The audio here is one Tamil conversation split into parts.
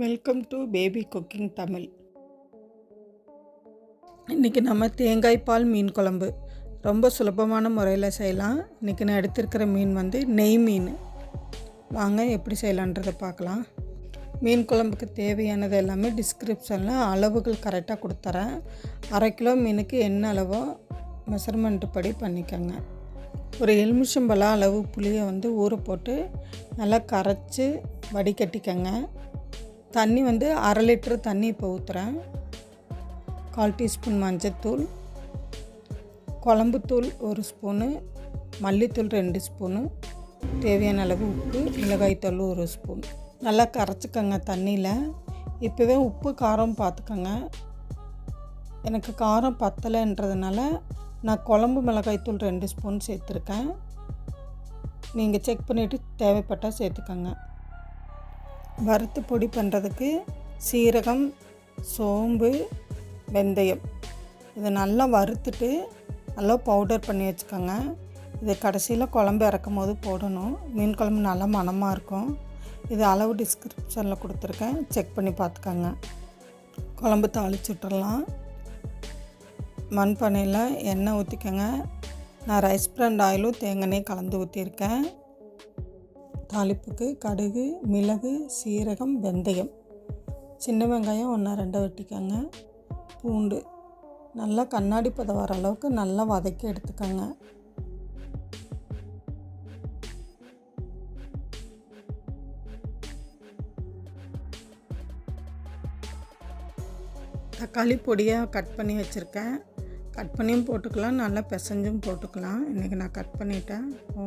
Welcome to baby cooking Tamil இன்றைக்கி நம்ம தேங்காய் பால் மீன் குழம்பு. ரொம்ப சுலபமான முறையில் செய்யலாம். இன்றைக்கி நான் எடுத்திருக்கிற மீன் வந்து நெய் மீன். வாங்க எப்படி செய்யலான்றதை பார்க்கலாம். மீன் குழம்புக்கு தேவையானது எல்லாமே டிஸ்கிரிப்ஷனில் அளவுகள் கரெக்டாக கொடுத்துறேன். அரை கிலோ மீனுக்கு என்ன அளவோ மெஷர்மெண்ட் படி பண்ணிக்கோங்க. ஒரு எலுமிச்சம்பழம் அளவு புளியை வந்து ஊற போட்டு நல்லா கரைச்சி வடிகட்டிக்கங்க. தண்ணி வந்து அரை லிட்டர் தண்ணி இப்போ ஊற்றுறேன் கால் டீஸ்பூன் மஞ்சத்தூள் குழம்புத்தூள் ஒரு ஸ்பூனு மல்லித்தூள் ரெண்டு ஸ்பூனு தேவையான அளவு உப்பு மிளகாய்த்தூள் ஒரு ஸ்பூன். நல்லா கரைச்சிக்கோங்க தண்ணியில். இப்போவே உப்பு காரம் பார்த்துக்கோங்க. எனக்கு காரம் பத்தலைன்றதுனால நான் குழம்பு மிளகாய்த்தூள் ரெண்டு ஸ்பூன் சேர்த்துருக்கேன். நீங்கள் செக் பண்ணிவிட்டு தேவைப்பட்டால் சேர்த்துக்கோங்க. வறுத்து பொடி பண்ணுறதுக்கு சீரகம் சோம்பு வெந்தயம். இதை நல்லா வறுத்துட்டு நல்லா பவுடர் பண்ணி வச்சுக்கோங்க. இது கடைசியில் குழம்பு இறக்கும் போது போடணும். மீன் குழம்பு நல்லா மணமாக இருக்கும். இது அளவு டிஸ்கிரிப்ஷனில் கொடுத்துருக்கேன். செக் பண்ணி பார்த்துக்கோங்க. குழம்பு தாளிச்சுட்றலாம் மண்பானையில் எண்ணெய் ஊற்றிக்கோங்க நான் ரைஸ் பிராண்ட் ஆயிலும் தேங்காய் கலந்து ஊற்றிருக்கேன் தாளிப்புக்கு கடுகு மிளகு சீரகம் வெந்தயம். சின்ன வெங்காயம் ஒன்றா ரெண்டை வெட்டிக்கோங்க. பூண்டு. நல்லா கண்ணாடி பதம் வர அளவுக்கு நல்லா வதக்கி எடுத்துக்கோங்க. தக்காளி பொடியாக கட் பண்ணி வச்சுருக்கேன். கட் பண்ணியும் போட்டுக்கலாம் நல்லா பிசைஞ்சும் போட்டுக்கலாம். இன்றைக்கி நான் கட் பண்ணிட்டேன். ஓ.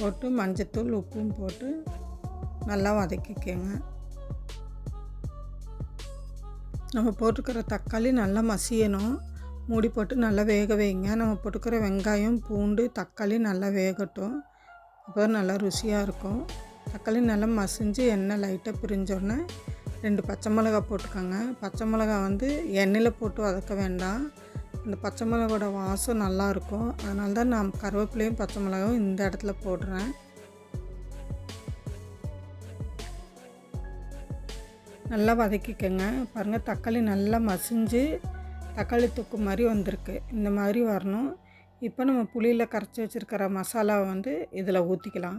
போட்டு மஞ்சத்தூள் உப்பும் போட்டு நல்லா வதக்கிக்கோங்க. நம்ம போட்டுக்கிற தக்காளி நல்லா மசியணும். மூடி போட்டு நல்லா வேக வைங்க. நம்ம போட்டுக்கிற வெங்காயம் பூண்டு தக்காளி நல்லா வேகட்டும். அப்போ நல்லா ருசியாக இருக்கும். தக்காளி நல்லா மசிஞ்சு எண்ணெய் லைட்டாக பிரிஞ்சோடனே ரெண்டு பச்சை மிளகா போட்டுக்கோங்க. பச்சை மிளகா வந்து எண்ணெயில் போட்டு வதக்க வேண்டாம். அந்த பச்சை மிளகோட வாசம் நல்லாயிருக்கும். அதனால தான் நான் கருவேப்பிலையும் பச்சை மிளகாவும் இந்த இடத்துல போடுறேன். நல்லா வதக்கிக்கோங்க. பாருங்கள் தக்காளி நல்லா மசிஞ்சு தக்காளி தொக்கு மாதிரி வந்திருக்கு. இந்த மாதிரி வரணும். இப்போ நம்ம புளியில் கரைச்சி வச்சுருக்கிற மசாலாவை வந்து இதில் ஊற்றிக்கலாம்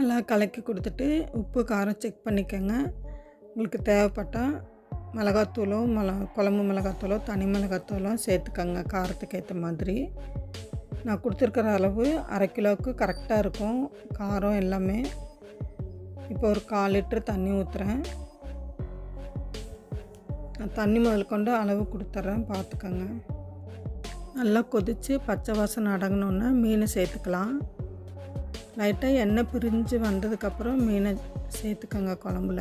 நல்லா கலக்கி கொடுத்துட்டு உப்பு காரம் செக் பண்ணிக்கோங்க. உங்களுக்கு தேவைப்பட்டால் மிளகாத்தூளோ மிள குழம்பு மிளகாத்தூளோ தனி மிளகாத்தூளோ சேர்த்துக்கோங்க. காரத்துக்கு ஏற்ற மாதிரி. நான் கொடுத்துருக்கிற அளவு அரை கிலோவுக்கு கரெக்டாக இருக்கும். காரம் எல்லாமே. இப்போ ஒரு கால் லிட்ரு தண்ணி ஊற்றுறேன் நான் தண்ணி முதல் கொண்டு அளவு கொடுத்துட்றேன் பார்த்துக்கோங்க. நல்லா கொதித்து பச்சை வாசனை அடங்கினோன்னே மீனை சேர்த்துக்கலாம். லைட்டாக எண்ணெய் பிரிஞ்சு வந்ததுக்கப்புறம் மீனை சேர்த்துக்கோங்க குழம்புல.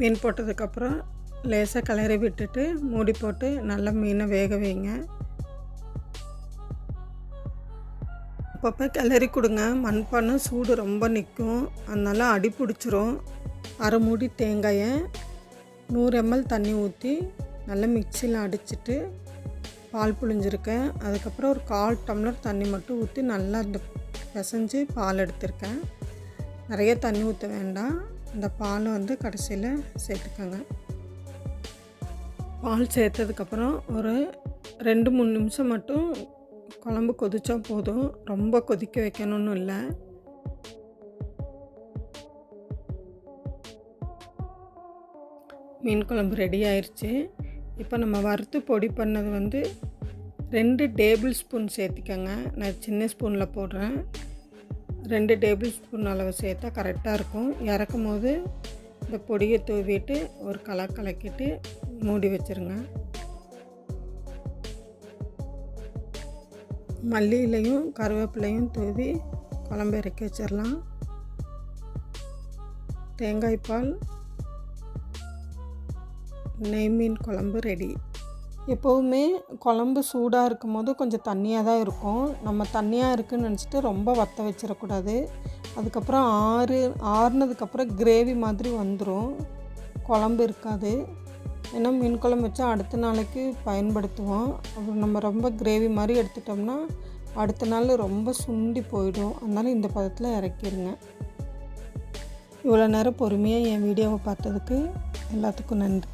மீன் போட்டதுக்கப்புறம் லேசாக கிளறி விட்டுட்டு மூடி போட்டு நல்லா மீனை வேக வைங்க. அப்பப்போ கிளறி கொடுங்க. மண்பானை சூடு ரொம்ப நிற்கும் அதனால் அடி பிடிச்சிரும். அரை மூடி தேங்காயை நூறு எம்எல் தண்ணி ஊற்றி நல்லா மிக்சியில் அடிச்சிட்டு பால் புழிஞ்சிருக்கேன். அதுக்கப்புறம் ஒரு கால் டம்ளர் தண்ணி மட்டும் ஊற்றி நல்லா இந்த பிசைஞ்சு பால் எடுத்திருக்கேன். நிறைய தண்ணி ஊற்ற வேண்டாம். இந்த பால் வந்து கடைசியில் சேர்த்துக்கோங்க. பால் சேர்த்ததுக்கப்புறம் ஒரு ரெண்டு மூணு நிமிஷம் மட்டும் குழம்பு கொதித்தா போதும். ரொம்ப கொதிக்க வைக்கணும்னு இல்லை. மீன் குழம்பு ரெடி ஆயிடுச்சு இப்போ நம்ம வறுத்து பொடி பண்ணது வந்து ரெண்டு டேபிள் ஸ்பூன் சேர்த்திக்கோங்க. நான் சின்ன ஸ்பூனில் போடுறேன். ரெண்டு டேபிள் ஸ்பூன் அளவு சேர்த்தா கரெக்டாக இருக்கும். இறக்கும் போது இந்த பொடியை தூவிட்டு ஒரு கலை கலக்கிட்டு மூடி வச்சுருங்க. மல்லியிலையும் கருவேப்பிலையும் தூவி குழம்பு இறக்கி வச்சிடலாம் தேங்காய் பால் நெய் மீன் குழம்பு ரெடி. எப்போவுமே குழம்பு சூடாக இருக்கும் போது கொஞ்சம் தண்ணியாக தான் இருக்கும். நம்ம தண்ணியாக இருக்குன்னு நினச்சிட்டு ரொம்ப வற்ற வச்சிடக்கூடாது. அதுக்கப்புறம் ஆறு ஆறுனதுக்கப்புறம் கிரேவி மாதிரி வந்துடும் குழம்பு இருக்காது. ஏன்னா மீன் குழம்பு வச்சா அடுத்த நாளைக்கு பயன்படுத்துவோம். அப்புறம் நம்ம ரொம்ப கிரேவி மாதிரி எடுத்துட்டோம்னா அடுத்த நாள் ரொம்ப சுண்டி போயிடும். அதனால் இந்த பதத்தில் இறக்கிடுங்க இவ்வளோ நேரம் பொறுமையாக என் வீடியோவை பார்த்ததுக்கு எல்லாத்துக்கும் நன்றி.